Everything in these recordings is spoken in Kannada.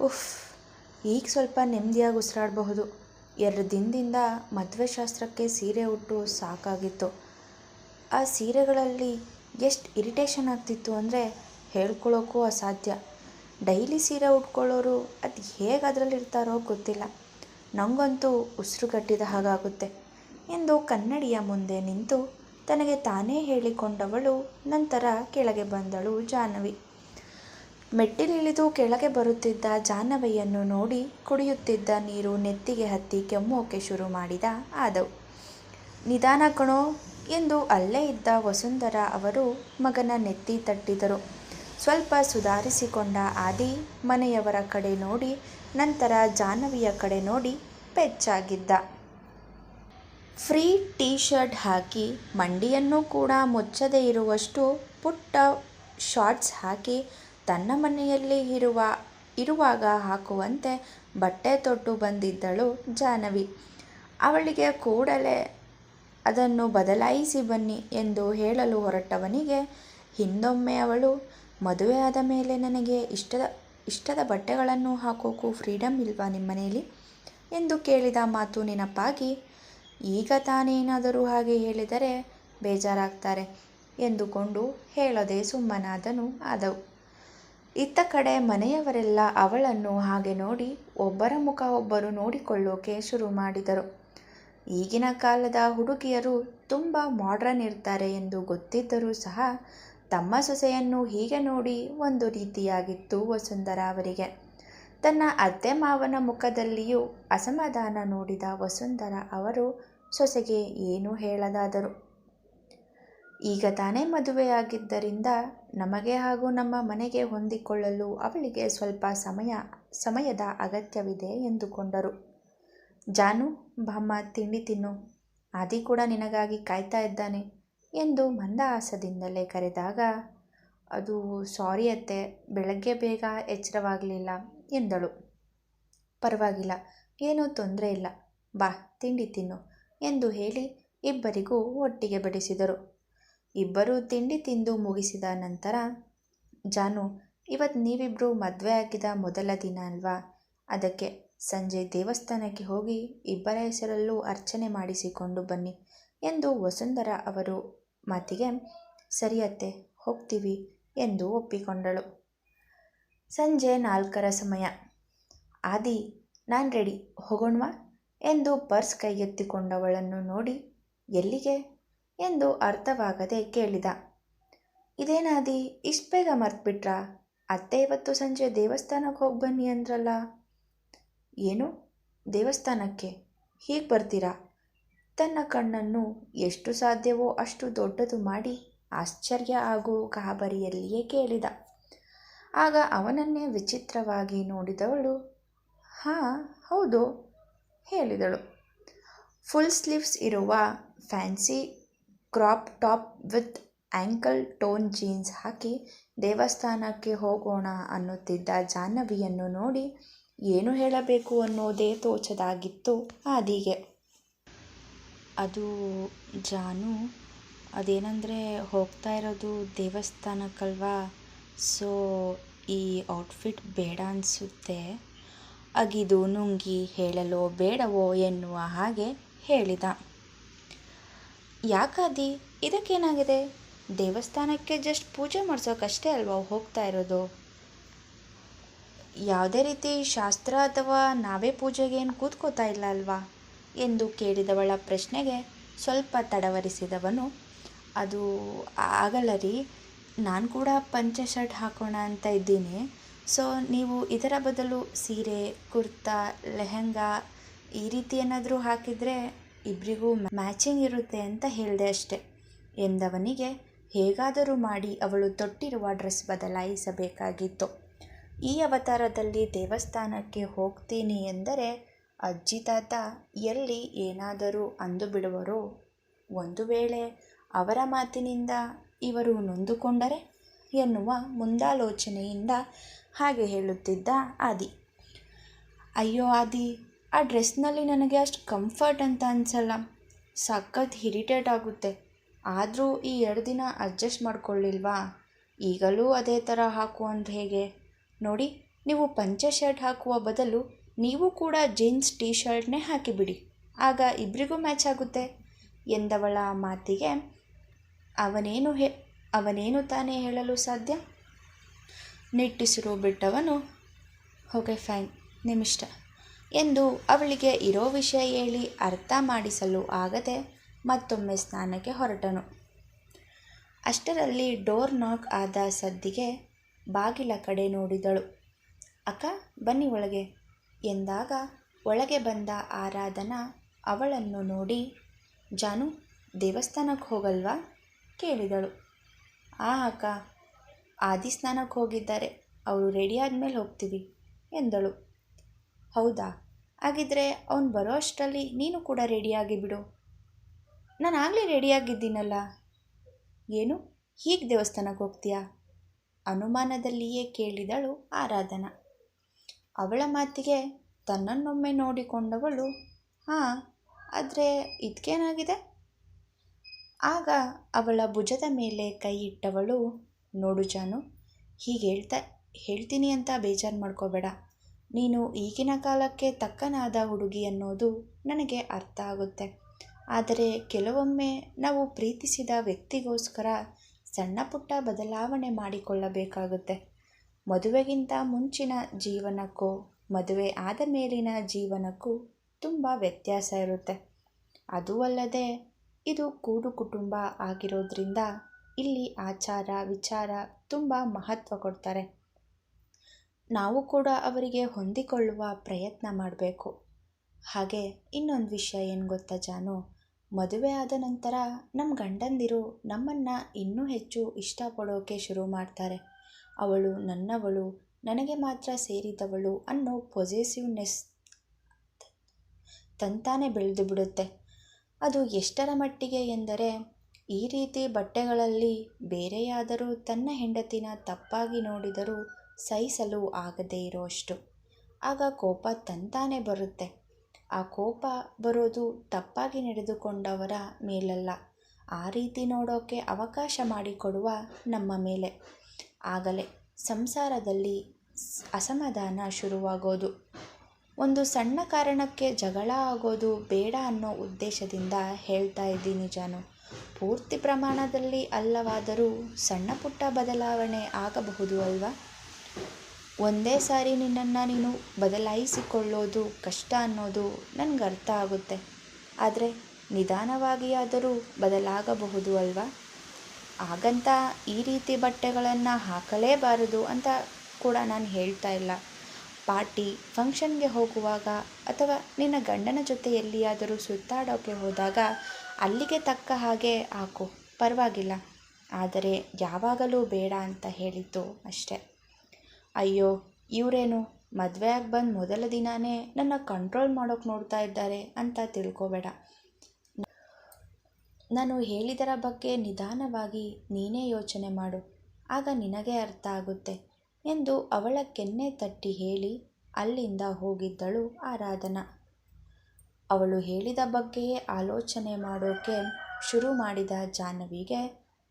ಉಫ್, ಈಗ ಸ್ವಲ್ಪ ನೆಮ್ಮದಿಯಾಗಿ ಉಸಿರಾಡಬಹುದು. ಎರಡು ದಿನದಿಂದ ಮದುವೆ ಶಾಸ್ತ್ರಕ್ಕೆ ಸೀರೆ ಉಟ್ಟು ಸಾಕಾಗಿತ್ತು. ಆ ಸೀರೆಗಳಲ್ಲಿ ಎಷ್ಟು ಇರಿಟೇಷನ್ ಆಗ್ತಿತ್ತು ಅಂದರೆ ಹೇಳ್ಕೊಳ್ಳೋಕ್ಕೂ ಅಸಾಧ್ಯ. ಡೈಲಿ ಸೀರೆ ಉಟ್ಕೊಳ್ಳೋರು ಅದು ಹೇಗೆ ಅದರಲ್ಲಿರ್ತಾರೋ ಗೊತ್ತಿಲ್ಲ. ನನಗಂತೂ ಉಸಿರುಗಟ್ಟಿದ ಹಾಗಾಗುತ್ತೆ. ಎಂದು ಕನ್ನಡಿಯ ಮುಂದೆ ನಿಂತು ತನಗೆ ತಾನೇ ಹೇಳಿಕೊಂಡವಳು ನಂತರ ಕೆಳಗೆ ಬಂದಳು ಜಾಹ್ನವಿ. ಮೆಟ್ಟಿಲಿಳಿದು ಕೆಳಗೆ ಬರುತ್ತಿದ್ದ ಜಾಹ್ನವಿಯನ್ನು ನೋಡಿ ಕುಡಿಯುತ್ತಿದ್ದ ನೀರು ನೆತ್ತಿಗೆ ಹತ್ತಿ ಕೆಮ್ಮೋಕೆ ಶುರು ಮಾಡಿದ ಆದವ್. ನಿಧಾನ ಕಣೋ ಎಂದು ಅಲ್ಲೇ ಇದ್ದ ವಸುಂಧರ ಅವರು ಮಗನ ನೆತ್ತಿ ತಟ್ಟಿದರು. ಸ್ವಲ್ಪ ಸುಧಾರಿಸಿಕೊಂಡ ಆದಿ ಮನೆಯವರ ಕಡೆ ನೋಡಿ, ನಂತರ ಜಾಹ್ನವಿಯ ಕಡೆ ನೋಡಿ ಪೆಚ್ಚಾಗಿದ್ದ ಫ್ರೀ ಟೀ ಶರ್ಟ್ ಹಾಕಿ ಮಂಡಿಯನ್ನು ಕೂಡ ಮುಚ್ಚದೇ ಇರುವಷ್ಟು ಪುಟ್ಟ ಶಾರ್ಟ್ಸ್ ಹಾಕಿ ತನ್ನ ಮನೆಯಲ್ಲಿ ಇರುವ, ಇರುವಾಗ ಹಾಕುವಂತೆ ಬಟ್ಟೆ ತೊಟ್ಟು ಬಂದಿದ್ದಳು ಜಾನವಿ ಅವಳಿಗೆ ಕೂಡಲೇ ಅದನ್ನು ಬದಲಾಯಿಸಿ ಬನ್ನಿ ಎಂದು ಹೇಳಲು ಹೊರಟವನಿಗೆ, ಹಿಂದೊಮ್ಮೆ ಅವಳು ಮದುವೆಯಾದ ಮೇಲೆ ನನಗೆ ಇಷ್ಟದ ಇಷ್ಟದ ಬಟ್ಟೆಗಳನ್ನು ಹಾಕೋಕ್ಕೂ ಫ್ರೀಡಮ್ ಇಲ್ವಾ ನಿಮ್ಮನೆಯಲ್ಲಿ ಎಂದು ಕೇಳಿದ ಮಾತು ನೆನಪಾಗಿ, ಈಗ ತಾನೇನಾದರೂ ಹಾಗೆ ಹೇಳಿದರೆ ಬೇಜಾರಾಗ್ತಾರೆ ಎಂದುಕೊಂಡು ಹೇಳದೆ ಸುಮ್ಮನಾದನು ಆದವು. ಇತ್ತ ಕಡೆ ಮನೆಯವರೆಲ್ಲ ಅವಳನ್ನು ಹಾಗೆ ನೋಡಿ ಒಬ್ಬರ ಮುಖ ಒಬ್ಬರು ನೋಡಿಕೊಳ್ಳೋಕೆ ಶುರು ಮಾಡಿದರು. ಈಗಿನ ಕಾಲದ ಹುಡುಗಿಯರು ತುಂಬ ಮಾಡ್ರನ್ ಇರ್ತಾರೆ ಎಂದು ಗೊತ್ತಿದ್ದರೂ ಸಹ ತಮ್ಮ ಸೊಸೆಯನ್ನು ಹೀಗೆ ನೋಡಿ ಒಂದು ರೀತಿಯಾಗಿತ್ತು ವಸುಂಧರ ಅವರಿಗೆ. ತನ್ನ ಅತ್ತೆ ಮಾವನ ಮುಖದಲ್ಲಿಯೂ ಅಸಮಾಧಾನ ನೋಡಿದ ವಸುಂಧರ ಅವರು ಸೊಸೆಗೆ ಏನೂ ಹೇಳದಾದರು. ಈಗ ತಾನೇ ಮದುವೆಯಾಗಿದ್ದರಿಂದ ನಮಗೆ ಹಾಗೂ ನಮ್ಮ ಮನೆಗೆ ಹೊಂದಿಕೊಳ್ಳಲು ಅವಳಿಗೆ ಸ್ವಲ್ಪ ಸಮಯ, ಸಮಯದ ಅಗತ್ಯವಿದೆ ಎಂದುಕೊಂಡರು. ಜಾನು ಬಾಮ್ಮ ತಿಂಡಿ ತಿನ್ನು. ಆದಿ ಕೂಡ ನಿನಗಾಗಿ ಕಾಯ್ತಾ ಇದ್ದಾನೆ ಎಂದು ಮಂದಹಾಸದಿಂದಲೇ ಕರೆದಾಗ, ಅದು ಸಾರಿ ಅತ್ತೆ, ಬೆಳಗ್ಗೆ ಬೇಗ ಎಚ್ಚರವಾಗಲಿಲ್ಲ ಎಂದಳು. ಪರವಾಗಿಲ್ಲ, ಏನೂ ತೊಂದರೆ ಇಲ್ಲ. ಬಾ, ತಿಂಡಿ ತಿನ್ನು ಎಂದು ಹೇಳಿ ಇಬ್ಬರಿಗೂ ಒಟ್ಟಿಗೆ ಬಡಿಸಿದರು. ಇಬ್ಬರೂ ತಿಂಡಿ ತಿಂದು ಮುಗಿಸಿದ ನಂತರ, ಜಾನು ಇವತ್ತು ನೀವಿಬ್ಬರು ಮದುವೆ ಆಗಿದ ಮೊದಲ ದಿನ ಅಲ್ವಾ? ಅದಕ್ಕೆ ಸಂಜೆ ದೇವಸ್ಥಾನಕ್ಕೆ ಹೋಗಿ ಇಬ್ಬರ ಹೆಸರಲ್ಲೂ ಅರ್ಚನೆ ಮಾಡಿಸಿಕೊಂಡು ಬನ್ನಿ ಎಂದು ವಸುಂಧರ ಅವರು ಮಾತಿಗೆ ಸರಿಯತ್ತೆ ಹೋಗ್ತೀವಿ ಎಂದು ಒಪ್ಪಿಕೊಂಡಳು. ಸಂಜೆ ನಾಲ್ಕರ ಸಮಯ. ಆದಿ, ನಾನು ರೆಡಿ, ಹೋಗೋಣವಾ? ಎಂದು ಪರ್ಸ್ ಕೈಗೆತ್ತಿಕೊಂಡವಳನ್ನು ನೋಡಿ, ಎಲ್ಲಿಗೆ? ಎಂದು ಅರ್ಥವಾಗದೆ ಕೇಳಿದ. ಇದೇನಾದಿ? ಇಷ್ಟು ಬೇಗ ಮರ್ತ್ಬಿಟ್ರಾ? ಅತ್ತೆ ಇವತ್ತು ಸಂಜೆ ದೇವಸ್ಥಾನಕ್ಕೆ ಹೋಗಿ ಬನ್ನಿ ಅಂದ್ರಲ್ಲ. ಏನು? ದೇವಸ್ಥಾನಕ್ಕೆ? ಹೀಗೆ ಬರ್ತೀರಾ? ತನ್ನ ಕಣ್ಣನ್ನು ಎಷ್ಟು ಸಾಧ್ಯವೋ ಅಷ್ಟು ದೊಡ್ಡದು ಮಾಡಿ ಆಶ್ಚರ್ಯ ಹಾಗೂ ಗಾಬರಿಯಲ್ಲಿಯೇ ಕೇಳಿದ. ಆಗ ಅವನನ್ನೇ ವಿಚಿತ್ರವಾಗಿ ನೋಡಿದವಳು. ಹಾಂ, ಹೌದು, ಹೇಳಿದಳು. ಫುಲ್ ಸ್ಲೀವ್ಸ್ ಇರುವ fancy crop top with ankle tone jeans ಹಾಕಿ ದೇವಸ್ಥಾನಕ್ಕೆ ಹೋಗೋಣ ಅನ್ನುತ್ತಿದ್ದ ಜಾಹ್ನವಿಯನ್ನು ನೋಡಿ ಏನು ಹೇಳಬೇಕು ಅನ್ನೋದೇ ತೋಚದಾಗಿತ್ತು ಆದಿಗೆ ಅದು ಜಾನು, ಅದೇನಂದರೆ ಹೋಗ್ತಾ ಇರೋದು ದೇವಸ್ಥಾನಕ್ಕಲ್ವಾ? ಸೊ, ಈ ಔಟ್ಫಿಟ್ ಬೇಡ ಅನಿಸುತ್ತೆ. ಅಗಿದು ನುಂಗಿ ಹೇಳಲೋ ಬೇಡವೋ ಎನ್ನುವ ಹಾಗೆ ಹೇಳಿದ. ಯಾಕಾದಿ ಇದಕ್ಕೇನಾಗಿದೆ? ದೇವಸ್ಥಾನಕ್ಕೆ ಜಸ್ಟ್ ಪೂಜೆ ಮಾಡಿಸೋಕಷ್ಟೇ ಅಲ್ವಾ ಹೋಗ್ತಾ ಇರೋದು? ಯಾವುದೇ ರೀತಿ ಶಾಸ್ತ್ರ ಅಥವಾ ನಾವೇ ಪೂಜೆಗೆ ಏನು ಕೂತ್ಕೋತಾ ಇಲ್ಲ ಅಲ್ವಾ? ಎಂದು ಕೇಳಿದವಳ ಪ್ರಶ್ನೆಗೆ ಸ್ವಲ್ಪ ತಡವರಿಸಿದವನು, ಅದು ಆಗಲ್ಲ ರೀ. ನಾನು ಕೂಡ ಪಂಚ ಶರ್ಟ್ ಹಾಕೋಣ ಅಂತ ಇದ್ದೀನಿ. ಸೊ, ನೀವು ಇದರ ಬದಲು ಸೀರೆ, ಕುರ್ತಾ, ಲೆಹೆಂಗಾ ಈ ರೀತಿ ಏನಾದರೂ ಹಾಕಿದರೆ ಇಬ್ಬರಿಗೂ ಮ್ಯಾಚಿಂಗ್ ಇರುತ್ತೆ ಅಂತ ಹೇಳಿದೆ ಅಷ್ಟೆ. ಎಂದವನಿಗೆ, ಹೇಗಾದರೂ ಮಾಡಿ ಅವಳು ತೊಟ್ಟಿರುವ ಡ್ರೆಸ್ ಬದಲಾಯಿಸಬೇಕಾಗಿತ್ತು. ಈ ಅವತಾರದಲ್ಲಿ ದೇವಸ್ಥಾನಕ್ಕೆ ಹೋಗ್ತೀನಿ ಎಂದರೆ, ಅಜ್ಜಿ ತಾತ, ಎಲ್ಲಿ ಏನಾದರೂ ಅಂದು ಬಿಡುವರೋ, ಒಂದು ವೇಳೆ ಅವರ ಮಾತಿನಿಂದ ಇವರು ನೊಂದುಕೊಂಡರೆ ಎನ್ನುವ ಮುಂದಾಲೋಚನೆಯಿಂದ ಹಾಗೆ ಹೇಳುತ್ತಿದ್ದ ಆದಿ. ಅಯ್ಯೋ ಆದಿ ಆ ಡ್ರೆಸ್ನಲ್ಲಿ ನನಗೆ ಅಷ್ಟು ಕಂಫರ್ಟ್ ಅಂತ ಅನಿಸಲ್ಲ. ಸಖತ್ ಹಿರಿಟೇಟ್ ಆಗುತ್ತೆ. ಆದರೂ ಈ ಎರಡು ದಿನ ಅಡ್ಜಸ್ಟ್ ಮಾಡ್ಕೊಳ್ಳಿಲ್ವಾ? ಈಗಲೂ ಅದೇ ಥರ ಹಾಕು ಅಂತ ಹೇಗೆ? ನೋಡಿ, ನೀವು ಪಂಚ ಶರ್ಟ್ ಹಾಕುವ ಬದಲು ನೀವು ಕೂಡ ಜೀನ್ಸ್ ಟೀ ಶರ್ಟ್ನೇ ಹಾಕಿಬಿಡಿ. ಆಗ ಇಬ್ಬರಿಗೂ ಮ್ಯಾಚ್ ಆಗುತ್ತೆ. ಎಂದವಳ ಮಾತಿಗೆ ಅವನೇನು ಹೇ, ಅವನೇನು ತಾನೇ ಹೇಳಲು ಸಾಧ್ಯ? ನಿಟ್ಟಿಸಿರು ಬಿಟ್ಟವನು? ಓಕೆ ಫೈನ್ ನಿಮ್ಮಿಷ್ಟ. ಎಂದು ಅವಳಿಗೆ ಇರೋ ವಿಷಯ ಹೇಳಿ ಅರ್ಥ ಮಾಡಿಸಲು ಆಗದೆ ಮತ್ತೊಮ್ಮೆ ಸ್ನಾನಕ್ಕೆ ಹೊರಟನು. ಅಷ್ಟರಲ್ಲಿ ಡೋರ್ ನಾಕ್ ಆದ ಸದ್ದಿಗೆ ಬಾಗಿಲ ಕಡೆ ನೋಡಿದಳು. ಅಕ್ಕ, ಬನ್ನಿ ಒಳಗೆ. ಎಂದಾಗ ಒಳಗೆ ಬಂದ ಆರಾಧನಾ ಅವಳನ್ನು ನೋಡಿ, ಜಾನು, ದೇವಸ್ಥಾನಕ್ಕೆ ಹೋಗಲ್ವಾ? ಕೇಳಿದಳು. ಆ, ಅಕ್ಕ ಆದಿ ಸ್ನಾನಕ್ಕೆ ಹೋಗಿದ್ದಾರೆ. ಅವರು ರೆಡಿ ಆದಮೇಲೆ ಹೋಗ್ತೀವಿ, ಎಂದಳು. ಹೌದಾ? ಹಾಗಿದ್ರೆ ಅವನು ಬರೋ ಅಷ್ಟರಲ್ಲಿ ನೀನು ಕೂಡ ರೆಡಿಯಾಗಿ ಬಿಡು. ನಾನು ಆಗಲೇ ರೆಡಿಯಾಗಿದ್ದೀನಲ್ಲ. ಏನು? ಹೀಗೆ ದೇವಸ್ಥಾನಕ್ಕೆ ಹೋಗ್ತೀಯಾ? ಅನುಮಾನದಲ್ಲಿಯೇ ಕೇಳಿದಳು ಆರಾಧನಾ. ಅವಳ ಮಾತಿಗೆ ತನ್ನನ್ನೊಮ್ಮೆ ನೋಡಿಕೊಂಡವಳು, ಹಾಂ, ಆದರೆ ಇದಕ್ಕೇನಾಗಿದೆ ಆಗ ಅವಳ ಭುಜದ ಮೇಲೆ ಕೈ ಇಟ್ಟವಳು, ನೋಡು ಜಾನು, ಹೀಗೆ ಹೇಳ್ತಾ, ಹೇಳ್ತೀನಿ ಅಂತ ಬೇಜಾರು ಮಾಡ್ಕೋಬೇಡ. ನೀನು ಈಗಿನ ಕಾಲಕ್ಕೆ ತಕ್ಕನಾದ ಹುಡುಗಿ ಅನ್ನೋದು ನನಗೆ ಅರ್ಥ ಆಗುತ್ತೆ. ಆದರೆ ಕೆಲವೊಮ್ಮೆ ನಾವು ಪ್ರೀತಿಸಿದ ವ್ಯಕ್ತಿಗೋಸ್ಕರ ಸಣ್ಣ ಪುಟ್ಟ ಬದಲಾವಣೆ ಮಾಡಿಕೊಳ್ಳಬೇಕಾಗುತ್ತೆ. ಮದುವೆಗಿಂತ ಮುಂಚಿನ ಜೀವನಕ್ಕೂ, ಮದುವೆ ಆದ ಮೇಲಿನ ಜೀವನಕ್ಕೂ ತುಂಬ ವ್ಯತ್ಯಾಸ ಇರುತ್ತೆ. ಅದೂ ಅಲ್ಲದೆ ಇದು ಕೂಡು ಕುಟುಂಬ ಆಗಿರೋದ್ರಿಂದ ಇಲ್ಲಿ ಆಚಾರ ವಿಚಾರ ತುಂಬ ಮಹತ್ವ ಕೊಡ್ತಾರೆ. ನಾವು ಕೂಡ ಅವರಿಗೆ ಹೊಂದಿಕೊಳ್ಳುವ ಪ್ರಯತ್ನ ಮಾಡಬೇಕು. ಹಾಗೆ ಇನ್ನೊಂದು ವಿಷಯ ಏನು ಗೊತ್ತಾ ಜಾನು? ಮದುವೆ ಆದ ನಂತರ ನಮ್ಮ ಗಂಡಂದಿರು ನಮ್ಮನ್ನು ಇನ್ನೂ ಹೆಚ್ಚು ಇಷ್ಟಪಡೋಕೆ ಶುರು ಮಾಡ್ತಾರೆ. ಅವಳು ನನ್ನವಳು, ನನಗೆ ಮಾತ್ರ ಸೇರಿದವಳು ಅನ್ನೋ ಪೊಸೆಸಿವ್ನೆಸ್ ತಂತಾನೆ ಬೆಳೆದು ಬಿಡುತ್ತೆ. ಅದು ಎಷ್ಟರ ಮಟ್ಟಿಗೆ ಎಂದರೆ ಈ ರೀತಿ ಬಟ್ಟೆಗಳಲ್ಲಿ ಬೇರೆಯಾದರೂ ತನ್ನ ಹೆಂಡತಿನ ತಪ್ಪಾಗಿ ನೋಡಿದರೂ ಸಹಿಸಲು ಆಗದೇ ಇರೋಷ್ಟು. ಆಗ ಕೋಪ ತಂತಾನೆ ಬರುತ್ತೆ. ಆ ಕೋಪ ಬರೋದು ತಪ್ಪಾಗಿ ನಡೆದುಕೊಂಡವರ ಮೇಲಲ್ಲ. ಆ ರೀತಿ ನೋಡೋಕ್ಕೆ ಅವಕಾಶ ಮಾಡಿಕೊಡುವ ನಮ್ಮ ಮೇಲೆ. ಆಗಲೇ ಸಂಸಾರದಲ್ಲಿ ಅಸಮಾಧಾನ ಶುರುವಾಗೋದು. ಒಂದು ಸಣ್ಣ ಕಾರಣಕ್ಕೆ ಜಗಳ ಆಗೋದು ಬೇಡ ಅನ್ನೋ ಉದ್ದೇಶದಿಂದ ಹೇಳ್ತಾ ಇದ್ದೀನಿ ಜಾನು. ಪೂರ್ತಿ ಪ್ರಮಾಣದಲ್ಲಿ ಅಲ್ಲವಾದರೂ ಸಣ್ಣ ಪುಟ್ಟ ಬದಲಾವಣೆ ಆಗಬಹುದು ಅಲ್ವಾ? ಒಂದೇ ಸಾರಿ ನಿನ್ನನ್ನು ನೀನು ಬದಲಾಯಿಸಿಕೊಳ್ಳೋದು ಕಷ್ಟ ಅನ್ನೋದು ನನಗೆ ಅರ್ಥ ಆಗುತ್ತೆ. ಆದರೆ ನಿಧಾನವಾಗಿಯಾದರೂ ಬದಲಾಗಬಹುದು ಅಲ್ವಾ? ಹಾಗಂತ ಈ ರೀತಿ ಬಟ್ಟೆಗಳನ್ನು ಹಾಕಲೇಬಾರದು ಅಂತ ಕೂಡ ನಾನು ಹೇಳ್ತಾ ಇಲ್ಲ. ಪಾರ್ಟಿ, ಫಂಕ್ಷನ್ಗೆ ಹೋಗುವಾಗ ಅಥವಾ ನಿನ್ನ ಗಂಡನ ಜೊತೆ ಎಲ್ಲಿಯಾದರೂ ಸುತ್ತಾಡೋಕ್ಕೆ ಹೋದಾಗ ಅಲ್ಲಿಗೆ ತಕ್ಕ ಹಾಗೆ ಹಾಕು. ಪರವಾಗಿಲ್ಲ. ಆದರೆ ಯಾವಾಗಲೂ ಬೇಡ ಅಂತ ಹೇಳಿದ್ದು ಅಷ್ಟೆ. ಅಯ್ಯೋ, ಇವರೇನು? ಮದುವೆಯಾಗಿ ಬಂದು ಮೊದಲ ದಿನವೇ ನನ್ನ ಕಂಟ್ರೋಲ್ ಮಾಡೋಕ್ಕೆ ನೋಡ್ತಾ ಇದ್ದಾರೆ ಅಂತ ತಿಳ್ಕೊಬೇಡ. ನಾನು ಹೇಳಿದರ ಬಗ್ಗೆ ನಿಧಾನವಾಗಿ ನೀನೇ ಯೋಚನೆ ಮಾಡು. ಆಗ ನಿನಗೆ ಅರ್ಥ ಆಗುತ್ತೆ ಎಂದು ಅವಳ ಕೆನ್ನೆ ತಟ್ಟಿ ಹೇಳಿ ಅಲ್ಲಿಂದ ಹೋಗಿದ್ದಳು ಆರಾಧನಾ. ಅವಳು ಹೇಳಿದ ಬಗ್ಗೆಯೇ ಆಲೋಚನೆ ಮಾಡೋಕೆ ಶುರು ಮಾಡಿದ ಜಾಹ್ನವಿಗೆ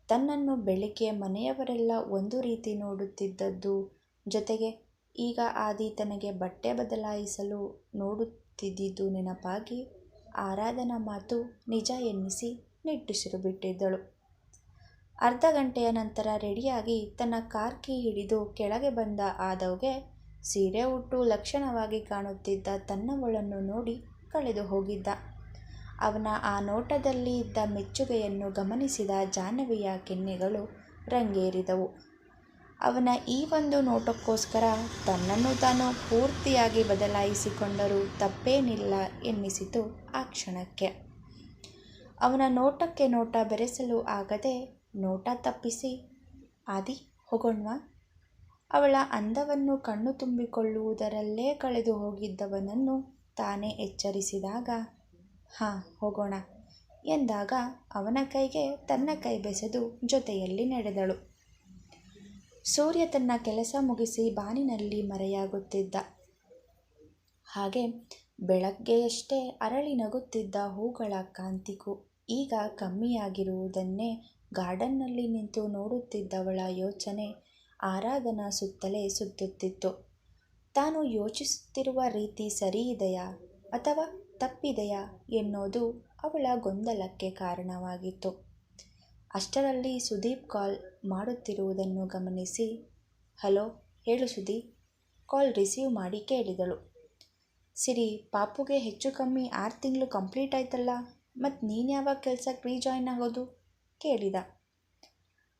ತನ್ನನ್ನು ಬೆಳಿಗ್ಗೆ ಮನೆಯವರೆಲ್ಲ ಒಂದು ರೀತಿ ನೋಡುತ್ತಿದ್ದದ್ದು ಜೊತೆಗೆ ಈಗ ಆದಿ ತನಗೆ ಬಟ್ಟೆ ಬದಲಾಯಿಸಲು ನೋಡುತ್ತಿದ್ದಿದ್ದು ನೆನಪಾಗಿ ಆರಾಧನಾ ಮಾತು ನಿಜ ಎನ್ನಿಸಿ ನಿಟ್ಟುಸಿರು ಬಿಟ್ಟಿದ್ದಳು. ಅರ್ಧ ಗಂಟೆಯ ನಂತರ ರೆಡಿಯಾಗಿ ತನ್ನ ಕಾರ್ ಕೀ ಹಿಡಿದು ಕೆಳಗೆ ಬಂದ ಆದವ್ಗೆ ಸೀರೆ ಉಟ್ಟು ಲಕ್ಷಣವಾಗಿ ಕಾಣುತ್ತಿದ್ದ ತನ್ನವಳನ್ನು ನೋಡಿ ಕಳೆದು ಹೋಗಿದ್ದ. ಅವನ ಆ ನೋಟದಲ್ಲಿ ಇದ್ದ ಮೆಚ್ಚುಗೆಯನ್ನು ಗಮನಿಸಿದ ಜಾಹ್ನವಿಯ ಕೆನ್ನೆಗಳು ರಂಗೇರಿದವು. ಅವನ ಈ ಒಂದು ನೋಟಕ್ಕೋಸ್ಕರ ತನ್ನನ್ನು ತಾನು ಪೂರ್ತಿಯಾಗಿ ಬದಲಾಯಿಸಿಕೊಂಡರೂ ತಪ್ಪೇನಿಲ್ಲ ಎನ್ನಿಸಿತು ಆ ಕ್ಷಣಕ್ಕೆ. ಅವನ ನೋಟಕ್ಕೆ ನೋಟ ಬೆರೆಸಲು ಆಗದೆ ನೋಟ ತಪ್ಪಿಸಿ ಆದಿ ಹೋಗೋಣ ಅವಳ ಅಂದವನ್ನು ಕಣ್ಣು ತುಂಬಿಕೊಳ್ಳುವುದರಲ್ಲೇ ಕಳೆದು ಹೋಗಿದ್ದವನನ್ನು ತಾನೇ ಎಚ್ಚರಿಸಿದಾಗ, ಹಾಂ, ಹೋಗೋಣ ಎಂದಾಗ ಅವನ ಕೈಗೆ ತನ್ನ ಕೈ ಬೆಸೆದು ಜೊತೆಯಲ್ಲಿ ನಡೆದಳು. ಸೂರ್ಯ ತನ್ನ ಕೆಲಸ ಮುಗಿಸಿ ಬಾನಿನಲ್ಲಿ ಮರೆಯಾಗುತ್ತಿದ್ದ. ಹಾಗೆ ಬೆಳಗ್ಗೆಯಷ್ಟೇ ಅರಳಿ ನಗುತ್ತಿದ್ದ ಹೂಗಳ ಕಾಂತಿಗೂ ಈಗ ಕಮ್ಮಿಯಾಗಿರುವುದನ್ನೇ ಗಾರ್ಡನ್ನಲ್ಲಿ ನಿಂತು ನೋಡುತ್ತಿದ್ದವಳ ಯೋಚನೆ ಆರಾಧನಾ ಸುತ್ತಲೇ ಸುತ್ತುತ್ತಿತ್ತು. ತಾನು ಯೋಚಿಸುತ್ತಿರುವ ರೀತಿ ಸರಿಯಿದೆಯಾ ಅಥವಾ ತಪ್ಪಿದೆಯಾ ಎನ್ನುವುದು ಅವಳ ಗೊಂದಲಕ್ಕೆ ಕಾರಣವಾಗಿತ್ತು. ಅಷ್ಟರಲ್ಲಿ ಸುದೀಪ್ ಕಾಲ್ ಮಾಡುತ್ತಿರುವುದನ್ನು ಗಮನಿಸಿ, ಹಲೋ, ಹೇಳು ಸುದೀಪ್. ಕಾಲ್ ರಿಸೀವ್ ಮಾಡಿ ಕೇಳಿದಳು. ಸಿರಿ, ಪಾಪುಗೆ ಹೆಚ್ಚು ಕಮ್ಮಿ ಆರು ತಿಂಗಳು ಕಂಪ್ಲೀಟ್ ಆಯ್ತಲ್ಲ ಮತ್ತು ನೀನು ಯಾವಾಗ ಕೆಲ್ಸಕ್ಕೆ ರೀಜಾಯ್ನ್ ಆಗೋದು? ಕೇಳಿದ.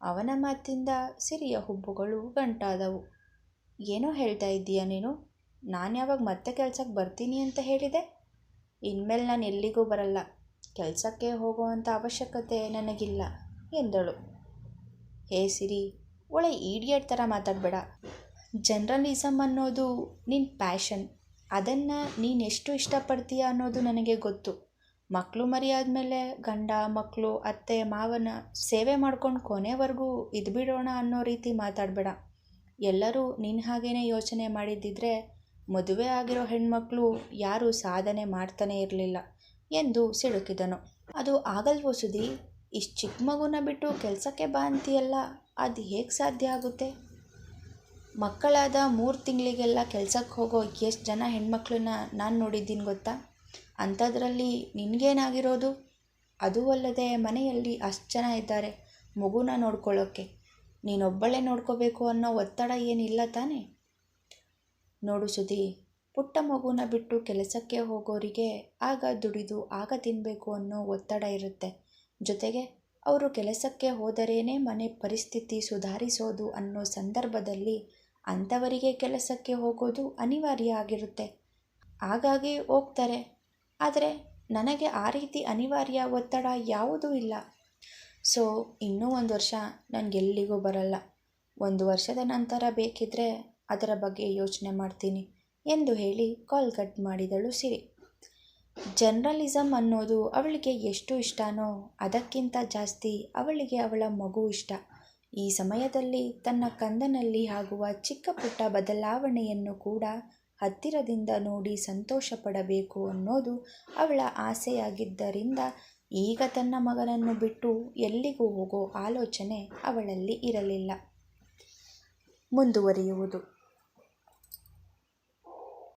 ಅವನ ಮಾತಿಂದ ಸಿರಿಯ ಹುಬ್ಬುಗಳು ಗಂಟಾದವು. ಏನೋ ಹೇಳ್ತಾ ಇದ್ದೀಯ ನೀನು? ನಾನು ಯಾವಾಗ ಮತ್ತೆ ಕೆಲ್ಸಕ್ಕೆ ಬರ್ತೀನಿ ಅಂತ ಹೇಳಿದೆ? ಇನ್ಮೇಲೆ ನಾನು ಎಲ್ಲಿಗೂ ಬರಲ್ಲ. ಕೆಲಸಕ್ಕೆ ಹೋಗುವಂಥ ಅವಶ್ಯಕತೆ ನನಗಿಲ್ಲ. ಎಂದಳು. ಹೇ ಸಿರಿ, ಒಳ್ಳೆ ಈಡಿಯಟ್ ಥರ ಮಾತಾಡಬೇಡ. ಜರ್ನಲಿಸಮ್ ಅನ್ನೋದು ನಿನ್ನ ಪ್ಯಾಷನ್. ಅದನ್ನು ನೀನು ಎಷ್ಟು ಇಷ್ಟಪಡ್ತೀಯ ಅನ್ನೋದು ನನಗೆ ಗೊತ್ತು. ಮಕ್ಕಳು ಮರಿ ಆದಮೇಲೆ ಗಂಡ ಮಕ್ಕಳು ಅತ್ತೆ ಮಾವನ ಸೇವೆ ಮಾಡ್ಕೊಂಡು ಕೊನೆವರೆಗೂ ಇದ್ಬಿಡೋಣ ಅನ್ನೋ ರೀತಿ ಮಾತಾಡಬೇಡ. ಎಲ್ಲರೂ ನಿನ್ನ ಹಾಗೇ ಯೋಚನೆ ಮಾಡಿದ್ದಿದ್ರೆ ಮದುವೆ ಆಗಿರೋ ಹೆಣ್ಮಕ್ಳು ಯಾರೂ ಸಾಧನೆ ಮಾಡ್ತಾನೆ ಇರಲಿಲ್ಲ ಎಂದು ಸಿಡುಕಿದನು. ಅದು ಆಗಲ್ವೋ ಸುದಿ ಇಷ್ಟು ಚಿಕ್ಕ ಮಗುನ ಬಿಟ್ಟು ಕೆಲಸಕ್ಕೆ ಬಾ ಅಂತೀಯಲ್ಲ, ಅದು ಹೇಗೆ ಸಾಧ್ಯ ಆಗುತ್ತೆ? ಮಕ್ಕಳಾದ ಮೂರು ತಿಂಗಳಿಗೆಲ್ಲ ಕೆಲ್ಸಕ್ಕೆ ಹೋಗೋ ಎಷ್ಟು ಜನ ಹೆಣ್ಮಕ್ಳನ್ನ ನಾನು ನೋಡಿದ್ದೀನಿ ಗೊತ್ತಾ? ಅಂಥದ್ರಲ್ಲಿ ನಿನಗೇನಾಗಿರೋದು? ಅದೂ ಅಲ್ಲದೆ ಮನೆಯಲ್ಲಿ ಅಷ್ಟು ಜನ ಇದ್ದಾರೆ ಮಗುನ ನೋಡ್ಕೊಳ್ಳೋಕ್ಕೆ ನೀನೊಬ್ಬಳೇ ನೋಡ್ಕೋಬೇಕು ಅನ್ನೋ ಒತ್ತಡ ಏನಿಲ್ಲ ತಾನೇ? ನೋಡು ಸುದಿ ಪುಟ್ಟ ಮಗುನ ಬಿಟ್ಟು ಕೆಲಸಕ್ಕೆ ಹೋಗೋರಿಗೆ ಆಗ ದುಡಿದು ಆಗ ತಿನ್ನಬೇಕು ಅನ್ನೋ ಒತ್ತಡ ಇರುತ್ತೆ. ಜೊತೆಗೆ ಅವರು ಕೆಲಸಕ್ಕೆ ಹೋದರೇನೆ ಮನೆ ಪರಿಸ್ಥಿತಿ ಸುಧಾರಿಸೋದು ಅನ್ನೋ ಸಂದರ್ಭದಲ್ಲಿ ಅಂಥವರಿಗೆ ಕೆಲಸಕ್ಕೆ ಹೋಗೋದು ಅನಿವಾರ್ಯ ಆಗಿರುತ್ತೆ ಹಾಗಾಗಿ ಹೋಗ್ತಾರೆ. ಆದರೆ ನನಗೆ ಆ ರೀತಿ ಅನಿವಾರ್ಯ ಒತ್ತಡ ಯಾವುದೂ ಇಲ್ಲ. ಸೊ, ಇನ್ನೂ ಒಂದು ವರ್ಷ ನನಗೆಲ್ಲಿಗೂ ಬರಲ್ಲ. ಒಂದು ವರ್ಷದ ನಂತರ ಬೇಕಿದ್ರೆ ಅದರ ಬಗ್ಗೆ ಯೋಚನೆ ಮಾಡ್ತೀನಿ ಎಂದು ಹೇಳಿ ಕಾಲ್ ಕಟ್ ಮಾಡಿದಳು ಸಿರಿ. ಜರ್ನಲಿಸಮ್ ಅನ್ನೋದು ಅವಳಿಗೆ ಎಷ್ಟು ಇಷ್ಟನೋ ಅದಕ್ಕಿಂತ ಜಾಸ್ತಿ ಅವಳಿಗೆ ಅವಳ ಮಗು ಇಷ್ಟ. ಈ ಸಮಯದಲ್ಲಿ ತನ್ನ ಕಂದನಲ್ಲಿ ಆಗುವ ಚಿಕ್ಕ ಪುಟ್ಟ ಬದಲಾವಣೆಯನ್ನು ಕೂಡ ಹತ್ತಿರದಿಂದ ನೋಡಿ ಸಂತೋಷ ಪಡಬೇಕು ಅನ್ನೋದು ಅವಳ ಆಸೆಯಾಗಿದ್ದರಿಂದ ಈಗ ತನ್ನ ಮಗನನ್ನು ಬಿಟ್ಟು ಎಲ್ಲಿಗೂ ಹೋಗೋ ಆಲೋಚನೆ ಅವಳಲ್ಲಿ ಇರಲಿಲ್ಲ. ಮುಂದುವರಿಯುವುದು.